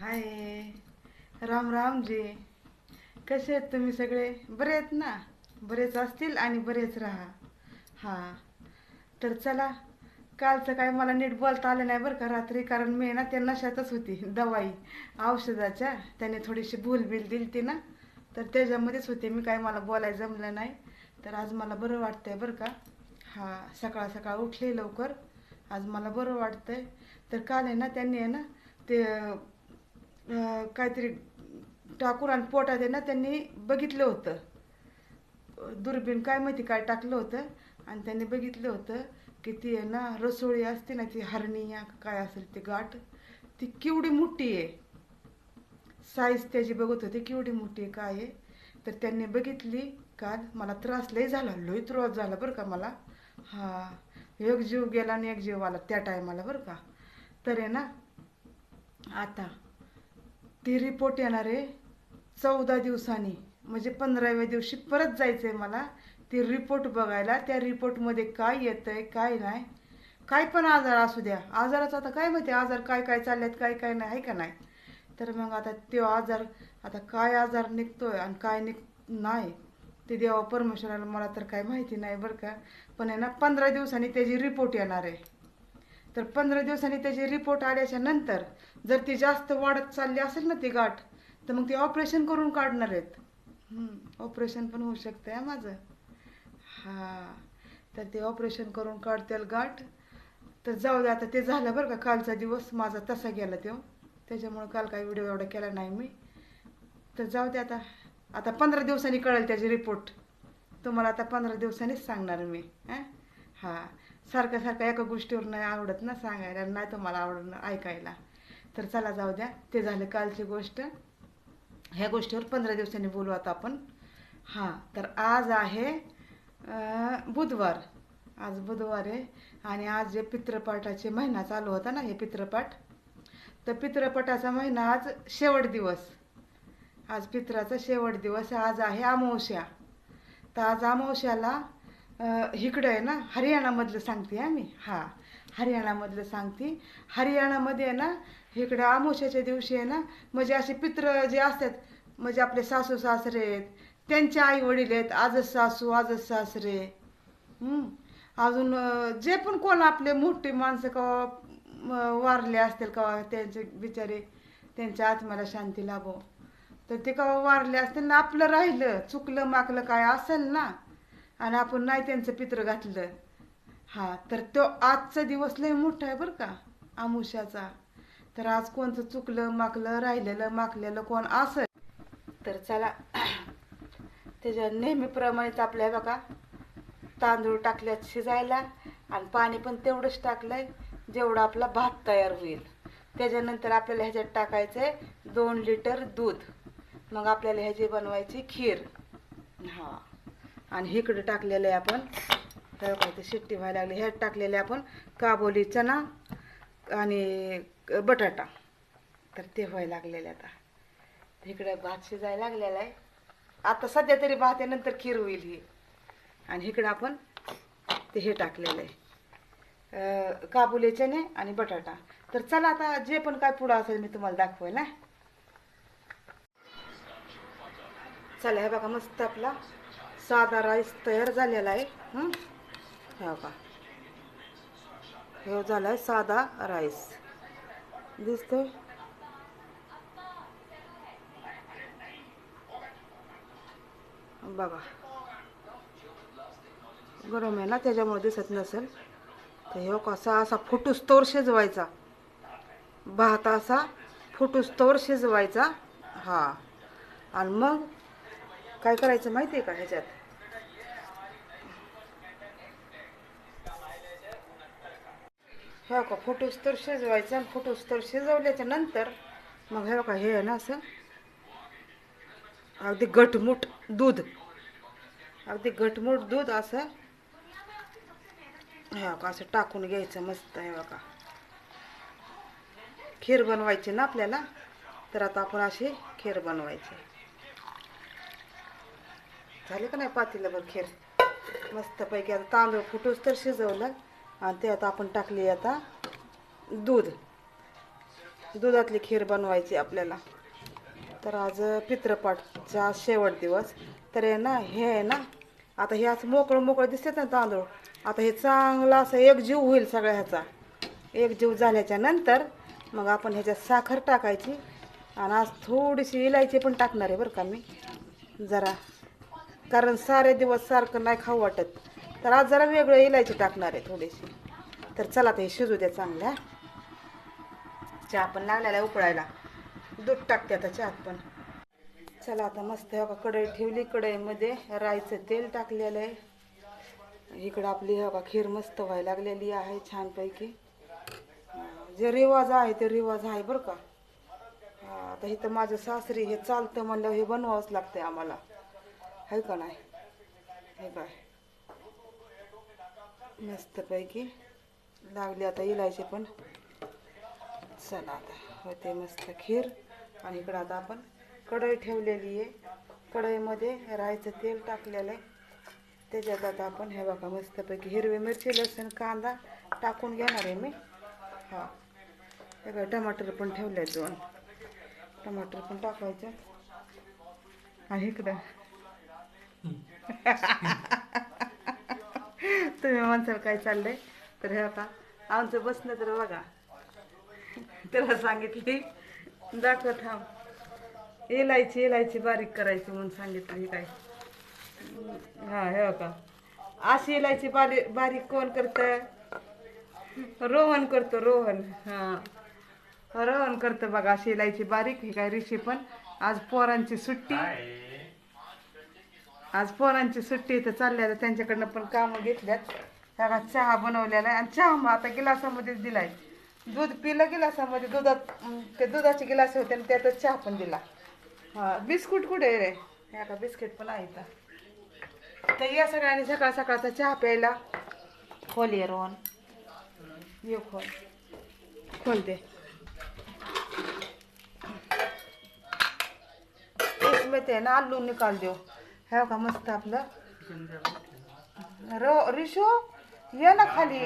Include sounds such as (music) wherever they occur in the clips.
हाय. राम राम जी. कसे आहेत तुम्ही सगळे? बरे आहेत ना? बरेच असतील आणि बरेच राहा. हां. तर चला कालचं काय मला नीट बोलता आलं नाही बरं का रात्री कारण मी ना त्या नशातच होती दवाई. औषधाच्या. त्याने थोडीशी भूलबिल दिली ती ना. तर त्याच्यामध्येच होते. मी काय मला बोलायला जमलं नाही. तर आज मला बरं वाटतंय बरं का. हा सकाळ सकाळ उठले लवकर. आज मला बरं वाटतंय. तर काल आहे ना त्यांनी आहे ना ते काहीतरी टाकून आणि पोटात आहे ना त्यांनी बघितलं होतं. दुर्बीण काय माहिती काय टाकलं होतं. आणि त्यांनी बघितलं होतं की ती आहे ना रसोळी असते ना ती हरणी या काय असेल ती गाठ ती केवढी मोठी आहे. साईज त्याची बघत होती केवढी मोठी आहे काय आहे. तर त्यांनी बघितली काल मला त्रास लय झाला लय त्रास झाला बरं का मला. हा एक जीव गेला आणि एक जीव आला त्या टायमाला बरं का. तर आहे ना आता ती रिपोर्ट येणार आहे. चौदा दिवसांनी म्हणजे पंधराव्या दिवशी परत जायचं आहे मला ती रिपोर्ट बघायला. त्या रिपोर्टमध्ये काय येतं आहे काय नाही. काय पण आजार असू द्या. आजाराचं आता काय माहिती आजार काय काय चालल्यात काय काय नाही आहे का नाही? तर मग आता तो आजार आता काय आजार निघतोय आणि काय निघ नाही. ते देवा परमेश्वराला मला तर काय माहिती नाही बरं का. पण आहे ना पंधरा दिवसांनी त्याची रिपोर्ट येणार आहे. तर पंधरा दिवसांनी त्याची रिपोर्ट आल्याच्यानंतर जर ती जास्त वाढत चालली असेल ना ती गाठ तर मग ती ऑपरेशन करून काढणार आहेत. ऑपरेशन पण होऊ शकतं आहे माझं. हां. तर ते ऑपरेशन करून काढतील गाठ. तर जाऊ दे आता ते झालं बरं का कालचा दिवस माझा तसा गेला तो. त्याच्यामुळं काल काही व्हिडिओ एवढा केला नाही मी. तर जाऊ दे आता. आता पंधरा दिवसांनी कळेल त्याची रिपोर्ट तुम्हाला आता पंधरा दिवसांनीच सांगणार मी हां हां. सारखं सारखं एका गोष्टीवर नाही आवडत ना सांगायला नाही तुम्हाला आवडणं ऐकायला. तर चला जाऊ द्या. ते झालं कालची गोष्ट. ह्या गोष्टीवर पंधरा दिवसांनी बोलू आता आपण. हां तर आज आहे बुधवार. आज बुधवार आहे आणि आज जे पित्रपाठाचे महिना चालू होता ना हे पित्रपाठ तर पित्रपटाचा महिना आज शेवट दिवस. आज पित्राचा शेवट दिवस आज आहे अमावस्या. तर आज अमावस्याला इकडं आहे ना हरियाणामधलं सांगते हा मी. हां हरियाणामधलं सांगते. हरियाणामध्ये आहे ना इकडं आमोशाच्या दिवशी आहे ना म्हणजे असे पित्र जे असतात म्हणजे आपले सासू सासरे आहेत त्यांचे आई वडील आहेत आजच सासू आजच सासरे. अजून जे पण कोण आपले मोठी माणसं का वारले असतील का त्यांचे बिचारे त्यांच्या आत्म्याला शांती लाभो. तर ते का वारले असतील ना आपलं राहिलं चुकलं माकलं काय असेल ना आणि आपण नाही त्यांचं पित्र घातलं. हा तर तो आजचा दिवस लय मोठा आहे बरं का आमुष्याचा. तर आज कोणतं चुकलं माकलं राहिलेलं माकलेलं कोण असं तर चला त्याच्या नेहमीप्रमाणेच आपल्या बघा तांदूळ टाकल्यात शिजायला आणि पाणी पण तेवढंच टाकलंय जेवढा आपला भात तयार होईल. त्याच्यानंतर आपल्याला ह्याच्यात टाकायचं आहे दोन लिटर दूध. मग आपल्याला ह्याची बनवायची खीर. हां. आणि इकडे टाकलेलं आहे आपण. तर ते शिट्टी व्हायला लागली. ह्यात टाकलेले आपण काबोली चना आणि बटाटा. तर ते व्हायला लागलेले आता. इकडे भात शिजायला लागलेला आहे. आता सध्या तरी भात आहे नंतर खीर होईल ही. आणि इकडं आपण ते हे टाकलेलं आहे. काबुले काबुली चणे आणि बटाटा. तर चला आता जे पण काय पुढं असेल मी तुम्हाला दाखवेल ना चला हे बघा मस्त आपला साधा राईस तयार झालेला आहे. हं? हे हे झाला आहे साधा राईस. दिसतोय? बघा. गरम आहे ना त्याच्यामुळे दिसत नसेल. तर हे कसा असा फुटुस्तोर शिजवायचा. भात असा फुटुस्तोर शिजवायचा. हा. आणि मग काय करायचं माहिती आहे का ह्याच्यात? हे का फुटूस तर शिजवायचं आणि फुटूस तर शिजवल्याच्या नंतर मग हे का हे आहे ना असं अगदी घटमूट दूध. अगदी घटमूट दूध असं हे का असं टाकून घ्यायचं मस्त आहे बघा. खीर बनवायची ना आपल्याला तर आता आपण अशी खीर बनवायची. झाली का नाही पातीला खीर? मस्तपैकी आता तांदूळ फुटूस तर शिजवलं. आणि ते आता आपण टाकली आता दूध. दुधातली खीर बनवायची आपल्याला. तर आज पित्रपाठचा शेवट दिवस. तर आहे ना हे आहे ना आता हे असं मोकळं मोकळं दिसतात ना तांदूळ. आता हे चांगलं असं एक जीव होईल सगळ्या ह्याचा. एकजीव झाल्याच्यानंतर मग आपण ह्याच्यात साखर टाकायची. आणि आज थोडीशी इलायची पण टाकणार आहे बरं का मी. जरा. कारण सारे दिवस सारखं नाही खाऊ वाटत. तर आज जरा वेगळं इलायची टाकणार आहे थोडीशी. तर चला ते शिजू द्या चांगल्या. चहा पण लागलेला उकळायला. दूध टाकते आता चहात पण. चला आता मस्त हो का कढई ठेवली कढईमध्ये राईचं तेल टाकलेलं आहे. इकडं आपली हो का खीर मस्त व्हायला लागलेली आहे छानपैकी. जे रिवाज आहे ते रिवाज आहे बरं का. हा, आता इथं माझं सासरी हे चालतं म्हणलं हे बनवावंच लागतंय आम्हाला. आहे का नाही? हे काय मस्तपैकी लागली आता इलायची पण. चला आता होते मस्त खीर. आणि इकडं आता आपण कढई ठेवलेली आहे. कढईमध्ये राईचं तेल टाकलेलं आहे. त्याच्यात आता आपण हे बघा मस्तपैकी हिरवी मिरची लसूण कांदा टाकून घेणार आहे मी. हा. हे बघा टमाटर पण ठेवले दोन. टमाटर पण टाकायचं. आणि इकडं. (laughs) तुम्ही म्हणसाल काय चाललंय? तर हे आता आमचं बसणं तर बघा. त्याला सांगितली दाखव थांब. इलायची इलायची बारीक करायची म्हणून सांगितलं काय हा हे का अशी इलायची बारीक बारीक कोण करत? रोहन करतो रोहन. हा. रोहन करतो बघा अशी इलायची बारीक ही काय ऋषी पण. आज पोरांची सुट्टी. आज पोरांची सुट्टी तर चालल्या तर त्यांच्याकडनं पण कामं घेतल्यात. त्याला चहा बनवलेला आहे. आणि चहा मग आता गिलासामध्येच दिलाय. दूध पिलं गिलासामध्ये दुधात ते दुधाचे गिलास होते आणि त्यातच चहा पण दिला. हा बिस्कुट कुठे आहे रे? ह्या का बिस्किट पण आहे तर या सगळ्यांनी सकाळ सकाळचा चहा प्यायला. खोल ये रोहन ये खोल. खोल दे इसमें ते ना आलू निकाल देऊ. ह्या का मस्त आपलं. रो रिशो ये ना खाली.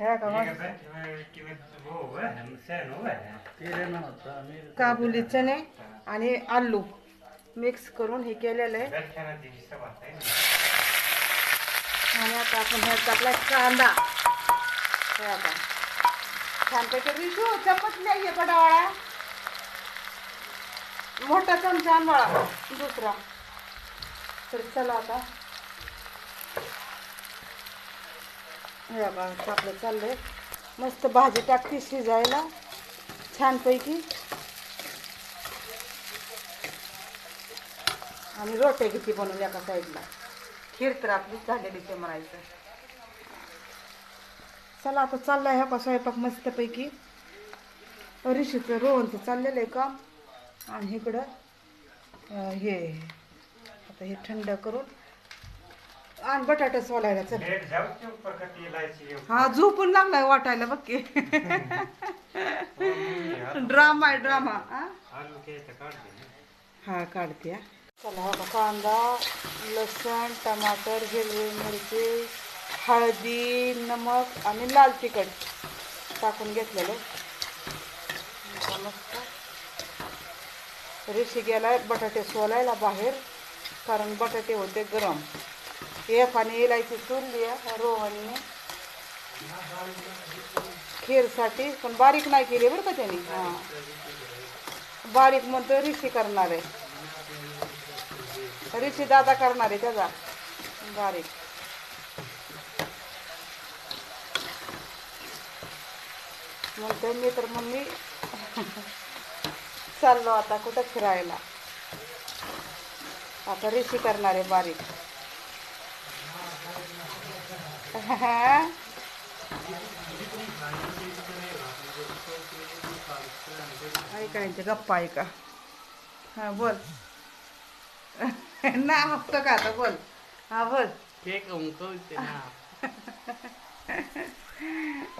है का मस्त. काबुली चणे आणि आलू. मिक्स करून हे केलेलं आहे. आणि आता आपण ह्यात आपला कांदा. हे आता छानपैकी रिशू चमच नाही आहे पडावाळा मोठा चमचा आंबाळा. दुसरा. तर चला आता. हे बघा आपलं चाललंय. मस्त भाजी टाकते शिजायला. छानपैकी. आणि रोटे किती बनवून एका साईडला. खीर तर आपली झालेली ते म्हणायचं चला आता चाललाय ह्या का स्वयंपाक मस्तपैकी. ऋषीचं रोहनचं चाललेलं आहे का आणि इकडं हे आता हे थंड करून आणि बटाटा सोलायला चल. हा झोपून लागलाय वाटायला बघ की. ड्रामा आहे ड्रामा. हा काढते. चला हा कांदा लसण टमाटर हिरवी मिरची हळदी नमक आणि लाल तिखट टाकून घेतलेलं. मस्त ऋषी गेलाय बटाटे सोलायला बाहेर कारण बटाटे होते गरम. एक आणि इलायची चुरली आहे रोहनने खीरसाठी पण बारीक नाही केली बरं का त्याने? हां. बारीक म्हणतो ऋषी करणार. आहे ऋषी दादा करणार आहे त्याचा. बारीक. म्हणते मी तर मम्मी. (laughs) चाललो आता कुठं फिरायला? आता ऋषी करणार आहे बारीक. ऐका यांच्या गप्पा ऐका. हा बोल. ना हप्ता का आता? बोल. हा बोल.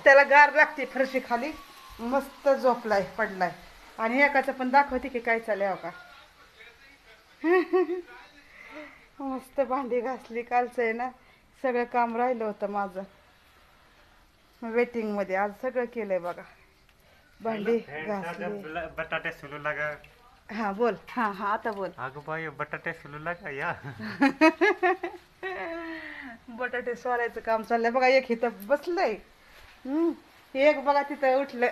त्याला गार लागते फरशी खाली. मस्त झोपलाय पडलाय. आणि एकाचं पण दाखवते की काय चाललंय हो का? (laughs) मस्त भांडी घासली कालचं आहे ना सगळं काम राहिलं होतं माझं. वेटिंगमध्ये आज सगळं केलंय बघा. भांडी घासली. बटाटे सुलू लागा हा बोल. हा हा आता बोल. अगं बाई बटाटे सुलू लागा या. (laughs) बटाटे सोलायचं काम चाललंय. बघा एक इथं बसलंय. हम्म. एक बघा तिथं उठलं.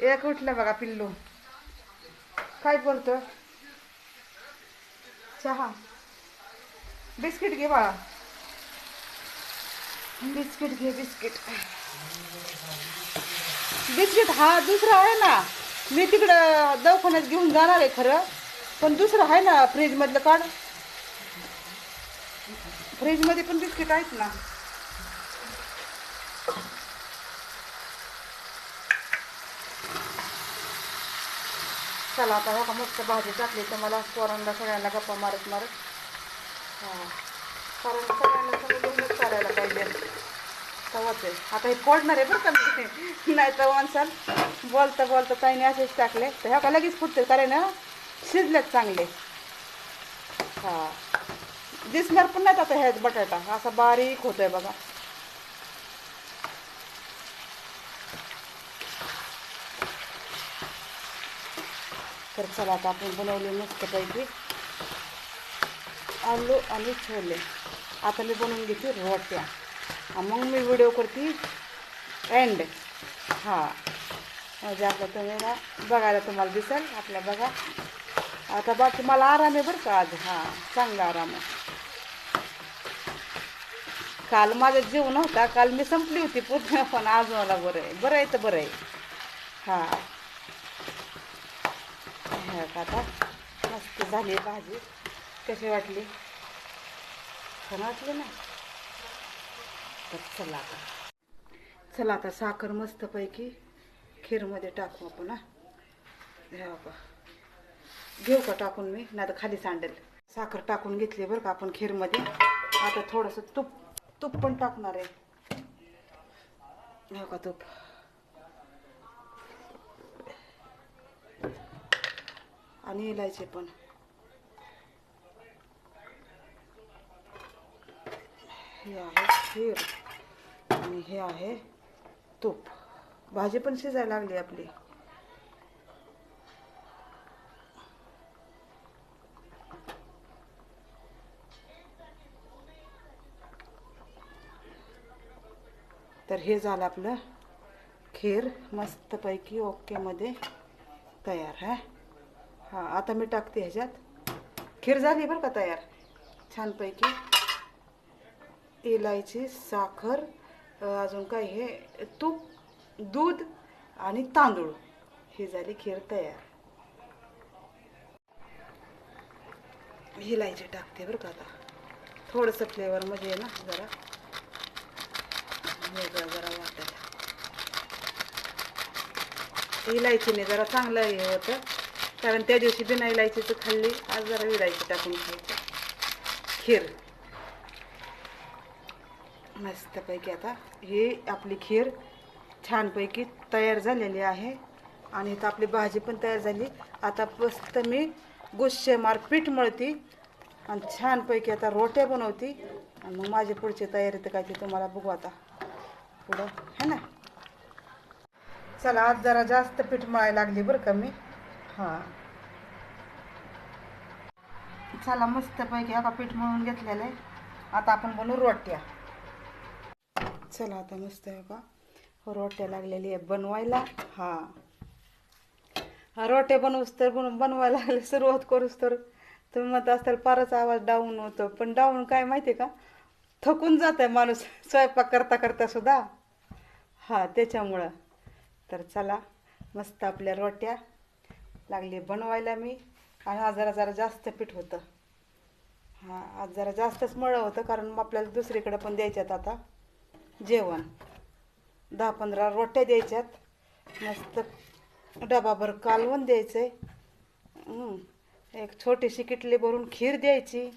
एक उठलं बघा पिल्लू. काय बोलतो चहा. बिस्किट घे बाळा. बिस्किट घे बिस्किट. बिस्किट हा दुसरा आहे ना. मी तिकडं दवाखान्यात घेऊन जाणार आहे खरं. पण दुसरं आहे ना फ्रीजमधलं काढ. फ्रीजमध्ये पण बिस्किट आहेत ना. चला आता हो का मस्त भाजी टाकली तर मला पोरांना सगळ्यांना गप्पा मारत मारत. कारण सगळ्यांना समजूनच करायला पाहिजे. तवाच आहे. आता हे फोडणार आहे बरं का मी. नाही तर माणसाल बोलता बोलता ताईने असेच टाकले. तर ह्या का लगेच फुटते कारण शिजलेत चांगले. हां. दिसणार पण नाहीत आता ह्यात बटाटा. असा बारीक होतोय बघा. तर चला आता आपण बनवले मस्तपैकी आलू आणि छोले. आता मी बनवून घेते रोट्या. मग मी व्हिडिओ करते एंड हां म्हणजे आपलं तुम्ही बघायला तुम्हाला दिसेल आपल्या बघा. आता बाकी मला आराम आहे बरं का आज. हां चांगला आराम आहे. काल माझा जीव नव्हता काल मी संपली होती पूर्ण पण आज मला बरं आहे. बरं आहे तर बरं आहे. हां. का आता मस्त झाली भाजी. कशी वाटली? छान वाटली ना? तर चला आता. चला आता साखर मस्तपैकी खीरमध्ये टाकू आपण हा. का घेऊ का टाकून मी? नाही तर खाली सांडेल. साखर टाकून घेतली बरं का आपण खीरमध्ये. आता थोडंसं तूप तूप पण टाकणार आहे. हो का तूप. आणि इलायची पण. हे आहे खीर आणि हे आहे तूप. भाजी पण शिजायला लागली आपली. तर हे झालं आपलं खीर मस्तपैकी ओकेमध्ये तयार आहे हां आता मी टाकते ह्याच्यात. खीर झाली बरं का तयार? छानपैकी. इलायची साखर अजून काय हे? तूप दूध आणि तांदूळ. ही झाली खीर तयार. इलायची टाकते बरं का आता. थोडंसं फ्लेवर म्हणजे आहे ना जरा. वेगळं जरा वाटेल इलायचीने जरा चांगलं हे होतं. कारण त्या दिवशी बिना इलायचीचं खाल्ली. आज जरा इलायची टाकून खायची. खीर. मस्तपैकी आता ही आपली खीर छानपैकी तयार झालेली आहे. आणि इथं आपली भाजी पण तयार झाली. आता मस्त मी गुस्सेमार पीठ मळती आणि छानपैकी आता रोट्या बनवती. आणि मग माझी पुढची तयारी तर काय ती तुम्हाला बघू आता. पुढं है ना? चला आज जरा जास्त पीठ मळायला लागली बरं का मी. हां. चला मस्तपैकी आता पीठ मळून घेतलेलं आहे. आता आपण बनवू रोट्या. चला आता मस्त आहे का रोट्या लागलेली आहे बनवायला. हां. हा रोट्या बनवूस तर बनव बनवायला लागले (laughs) सुरुवात करूस तर. तुम्ही म्हणत असताल फारच आवाज डाऊन होतो. पण डाऊन काय माहिती आहे का? थकून जात आहे माणूस. (laughs) स्वयंपाक करता करता सुद्धा. हां त्याच्यामुळं. तर चला मस्त आपल्या रोट्या. लागली. बनवायला मी आणि आज जरा जरा जास्त पीठ होतं. हां आज जरा जास्तच मळं होतं कारण मग आपल्याला दुसरीकडं पण द्यायच्यात आता. जेवण. दहा पंधरा रोट्या द्यायच्यात. मस्त डबाभर कालवण द्यायचं आहे एक छोटीशी किटली भरून खीर द्यायची.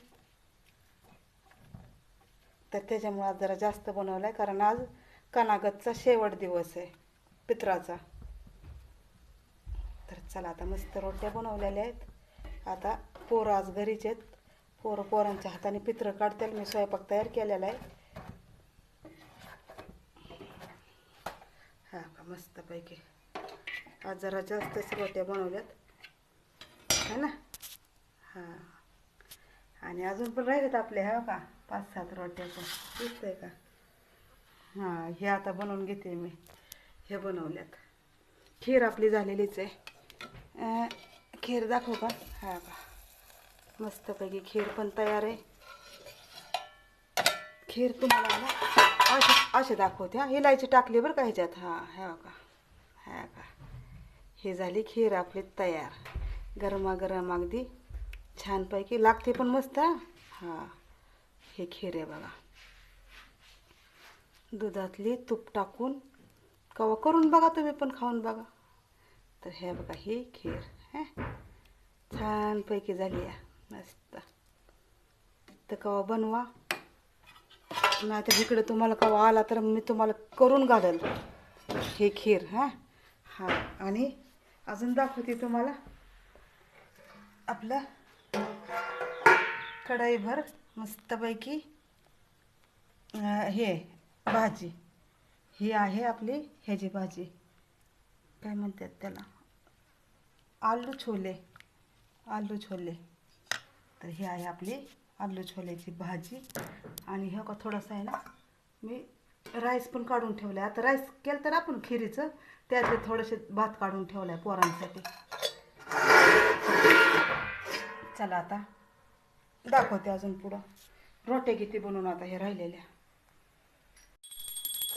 तर त्याच्यामुळे आज जरा जास्त बनवलं आहे कारण आज कनागतचा शेवट दिवस आहे पित्राचा. तर चला आता मस्त रोट्या बनवलेल्या आहेत. आता पोरं आज घरीच आहेत. पोरं पोरांच्या हाताने पित्र काढतील. मी स्वयंपाक तयार केलेला आहे. मस्तपैकी आज जरा जास्तच रोट्या बनवल्यात. है ना? हां. आणि अजून पण राहिलेत आपले हा का? पाच सात रोट्या पण. दिसतंय का? हां हे आता बनवून घेते मी. हे बनवल्यात. खीर आपली झालेलीच आहे. खीर दाखवू का? हा का मस्तपैकी खीर पण तयार आहे. खीर तुम्हाला ना असे असे दाखवते हा. इलायची टाकली बरं का ह्याच्यात? हां ह्या का ह्या का हे झाली खीर आपली तयार. गरमागरम अगदी छानपैकी. लागते पण मस्त हा. हां. हे खीर आहे बघा. दुधातली तूप टाकून कवा करून बघा तुम्ही पण खाऊन बघा. तर हे बघा ही खीर हे? छानपैकी झाली आहे मस्त. तर कवा बनवा. नाही तर इकडे तुम्हाला कवा आला तर मी तुम्हाला करून घालेल. ही खीर हां? हां आणि अजून दाखवते तुम्हाला. आपलं कढईभर मस्तपैकी हे भाजी. ही आहे आपली ह्याची भाजी. काय म्हणतात त्याला? आलू छोले आलू छोले. तर हे आहे आपली आलू छोल्याची भाजी. आणि हे का थोडंसं आहे ना मी राईस पण काढून ठेवलं आहे आता राईस केलं तर आपण खिरीचं त्यातले थोडेसे भात काढून ठेवला आहे पोरांसाठी. चला आता दाखवते अजून पुढं. रोटे किती बनवून आता हे राहिलेल्या.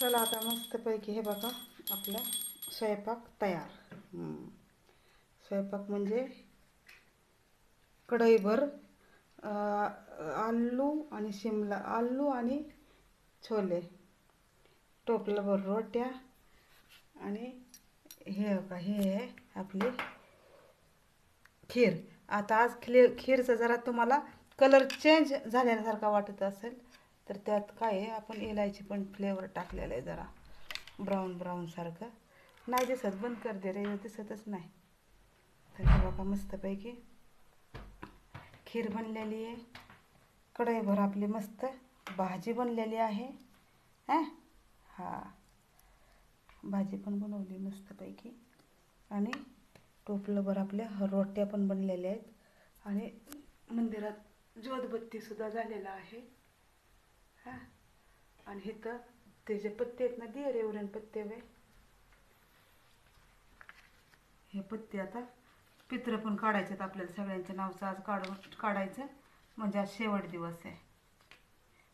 चला आता मस्तपैकी हे बघा आपला स्वयंपाक तयार. हम्म. स्वयंपाक म्हणजे कढईभर आलू आणि शिमला आलू आणि छोले. टोपलंभर रोट्या आणि हे का हे आहे आपली खीर. आता आज खिले खीरचा जरा तुम्हाला कलर चेंज झाल्यासारखा वाटत असेल तर त्यात काय आहे आपण इलायची पण फ्लेवर टाकलेलं आहे जरा. ब्राऊन ब्राऊनसारखं नाही दिसत बंद कर दे रे दिसतच नाही. तर हे बघा मस्तपैकी खीर बनलेली आहे. कढईभर आपली मस्त भाजी बनलेली आहे. हां? हा. भाजी पण बनवली मस्तपैकी. आणि टोपलंभर आपल्या रोट्या पण बनलेल्या आहेत. आणि मंदिरात ज्योतबत्तीसुद्धा झालेला आहे. हां? आणि इथं ते जे पत्ते आहेत ना दिये रेवरण पत्ते वे. हे पत्ते आता पित्र पण काढायचे आहेत आपल्याला सगळ्यांच्या नावचं आज काढून काढायचं. म्हणजे आज शेवट दिवस आहे.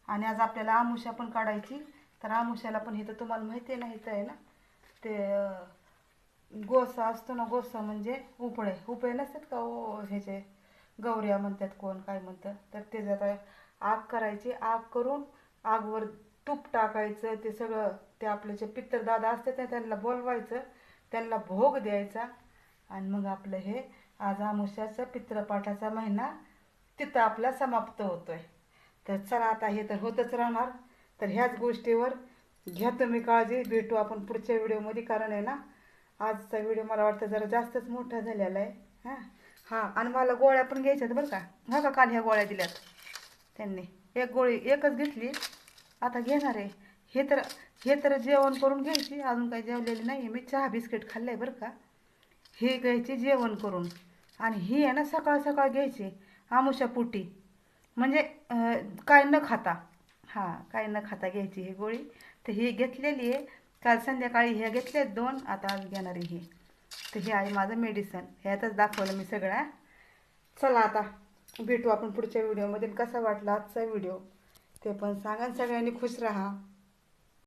आणि आज आपल्याला आमुषा पण काढायची. तर आमुषाला पण हे तर तुम्हाला माहिती आहे ना इथं आहे ना. ते गोसा असतो ना गोसा म्हणजे उपळे. उपळे नसतात का ओ ह्याचे? गौऱ्या म्हणतात कोण काय म्हणतात तर ते आता आग करायची आग करून आगवर तूप टाकायचं ते सगळं ते आपले जे पित्तरदादा असतात ना त्यांना बोलवायचं. त्यांना भोग द्यायचा. आणि मग आपलं हे आज आमुष्याचं पित्रपाठाचा महिना तिथं आपला समाप्त होतोय. तर चला आता हे तर होतच राहणार. तर ह्याच गोष्टीवर घ्या तुम्ही काळजी भेटू आपण पुढच्या व्हिडिओमध्ये कारण आहे ना आजचा व्हिडिओ मला वाटतं जरा जास्तच मोठा झालेला आहे. हां? हां आणि मला गोळ्या पण घ्यायच्यात बरं का. हा का काल ह्या गोळ्या दिल्यात. त्यांनी एक गोळी एकच घेतली. आता घेणार आहे. हे तर हे तर जेवण करून घ्यायची. अजून काही जेवलेली नाही मी चहा बिस्किट खाल्लं आहे बरं का. हे घ्यायची जेवण करून. आणि ही आहे ना सकाळ सकाळ घ्यायची आमुषा पोटी. म्हणजे काय न खाता. हां काय न खाता घ्यायची ही गोळी. तर ही घेतलेली आहे. काल संध्याकाळी ह्या घेतल्या दोन आता आज घेणार आहे ही. तर हे आहे माझं मेडिसन ह्यातच दाखवलं मी सगळ्या चला आता भेटू आपण पुढच्या व्हिडिओमध्ये कसा वाटला आजचा व्हिडिओ ते पण सांगा सगळ्यांनी खुश राहा.